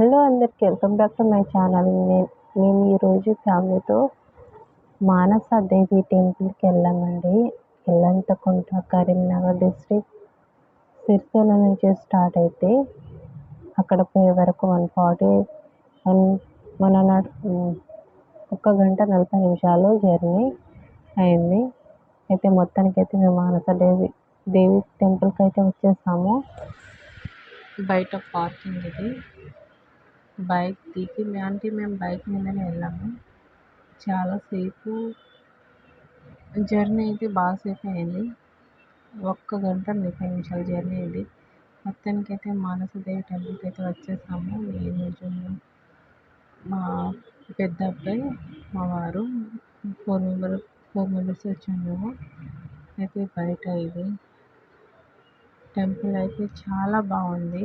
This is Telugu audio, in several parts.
హలో అందరికీ welcome back to my channel. నేను మేము ఈరోజు ఫ్యామిలీతో మానస దేవి టెంపుల్కి వెళ్ళామండి. ఎల్లంతకుంట కరీంనగర్ డిస్ట్రిక్ట్ సిరిసిల్ల నుంచి స్టార్ట్ అయితే అక్కడ పోయే వరకు one forty one one and ఒక గంట నలభై నిమిషాలు జర్నీ అయింది. అయితే మొత్తానికైతే మేము మానస దేవి దేవి టెంపుల్కి అయితే వచ్చేసాము. బయట పార్కింగ్ ఇది. బైక్ దిగి అంటే మేము బైక్ మీదనే వెళ్ళాము. చాలాసేపు జర్నీ అయితే బాగా సేఫ్ అయింది. ఒక్క గంట ముప్పై నిమిషాల జర్నీ అయింది. మొత్తానికి అయితే మానసదేవి టెంపుల్కి అయితే వచ్చేసాము. నేను జున్ను మా పెద్ద అబ్బాయి మా వారు ఫోర్ మెంబర్ ఫోర్ మెంబర్స్ వచ్చాము. మేము అయితే బయట ఇది టెంపుల్ అయితే చాలా బాగుంది.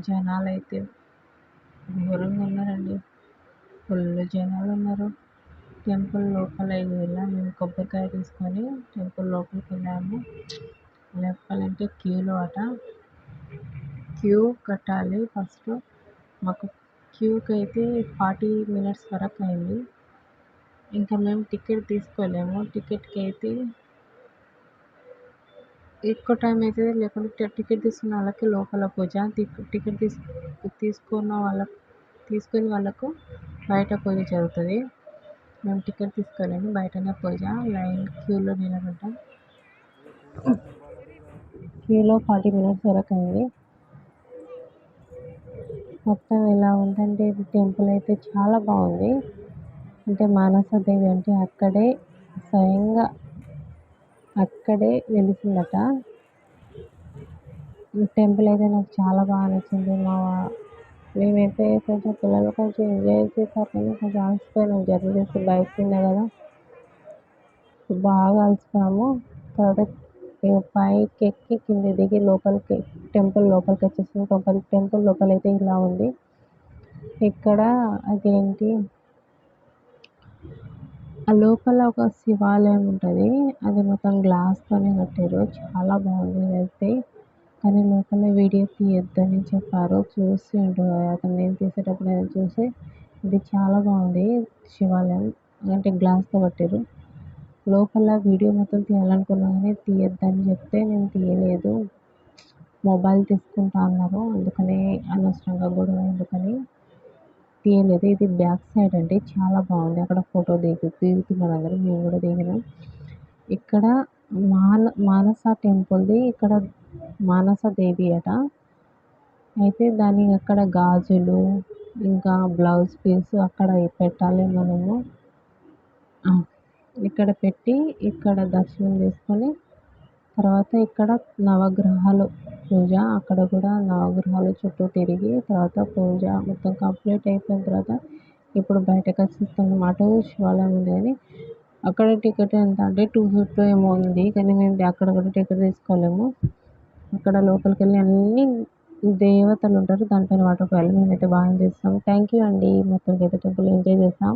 జనాలు అయితే ఘోరంగా ఉన్నారండి. ఫుల్ జనాలు ఉన్నారు. టెంపుల్ లోపల వెళ్ళాము మేము కొబ్బరికాయ తీసుకొని టెంపుల్ లోపలికి వెళ్ళాము. లేపాలంటే క్యూలో అట. క్యూ కట్టాలి ఫస్ట్. మాకు క్యూకి అయితే ఫార్టీ మినిట్స్ వరకు అయింది. ఇంకా మేము టికెట్ తీసుకోలేము. టికెట్కి అయితే ఎక్కువ టైం అవుతుంది లేకుంటే టికెట్ తీసుకున్న వాళ్ళకి లోపల పూజ టికెట్ తీసు తీసుకున్న వాళ్ళకు తీసుకుని వాళ్ళకు బయట పూజ జరుగుతుంది. మేము టికెట్ తీసుకోలేము బయటనే పూజ లైన్ క్యూలో నిలబడ్డాం. క్యూలో ఫార్టీ మినిట్స్ వరకు అయింది. మొత్తం ఎలా ఉందంటే ఇది టెంపుల్ అయితే చాలా బాగుంది. అంటే మానసదేవి అంటే అక్కడే స్వయంగా అక్కడే వెలిసిందట టెంపుల్ అయితే నాకు చాలా బాగా నచ్చింది. మా మేమైతే కొంచెం పిల్లలు కొంచెం ఎంజాయ్ చేశారు కానీ కొంచెం అలసిపోయినాం. జర్నీ చేసి బైక్ మీద కదా. బాగా అలసిపోయాము. తర్వాత పైకి ఎక్కి కింద దిగి లోపలికి టెంపుల్ లోపలికి వచ్చేసింది టెంపుల్ టెంపుల్ లోపల అయితే ఇలా ఉంది. ఇక్కడ అదేంటి? లోపల ఒక శివాలయం ఉంటుంది. అది మొత్తం గ్లాస్తోనే కట్టారు. చాలా బాగుంది అయితే కానీ లోపల వీడియో తీయొద్దని చెప్పారు. చూసిండు అతను నేను తీసేటప్పుడు నేను చూసి ఇది చాలా బాగుంది శివాలయం. అంటే గ్లాస్తో కట్టారు. లోపల వీడియో మొత్తం తీయాలనుకున్నా కానీ తీయొద్దని చెప్తే నేను తీయలేదు. మొబైల్ తీసుకుంటా అన్నారు. అందుకనే అనవసరంగా గొడవ ఎందుకని తీయలేదు ఇది బ్యాక్ సైడ్ అండి. చాలా బాగుంది. అక్కడ ఫోటో దిగు దిగుతున్నారు అందరూ మేము కూడా దిగినాం. ఇక్కడ మాన మానస టెంపుల్ది ఇక్కడ మానస దేవి అట. అయితే దాని అక్కడ గాజులు ఇంకా బ్లౌజ్ పీస్ అక్కడ పెట్టాలి మనము. ఇక్కడ పెట్టి ఇక్కడ దర్శనం చేసుకొని తర్వాత ఇక్కడ నవగ్రహాలు పూజ. అక్కడ కూడా నవగ్రహాలు చుట్టూ తిరిగి తర్వాత పూజ మొత్తం కంప్లీట్ అయిపోయిన తర్వాత ఇప్పుడు బయటకు వచ్చేస్తామన్నమాట శివాలయం ఉంది అక్కడ టికెట్ ఎంత అంటే టూ ఫిఫ్టీ ఏమో ఉంది. కానీ మేము అక్కడ కూడా టికెట్ తీసుకోలేము. అక్కడ లోపలికి వెళ్ళి అన్ని దేవతలు ఉంటారు. దానిపైన వాటర్ ఫాల్ మేమైతే బాగా ఎంజాయ్ చేస్తాం థ్యాంక్ యూ అండి. మొత్తానికి అయితే టెంపుల్ ఎంజాయ్ చేస్తాం.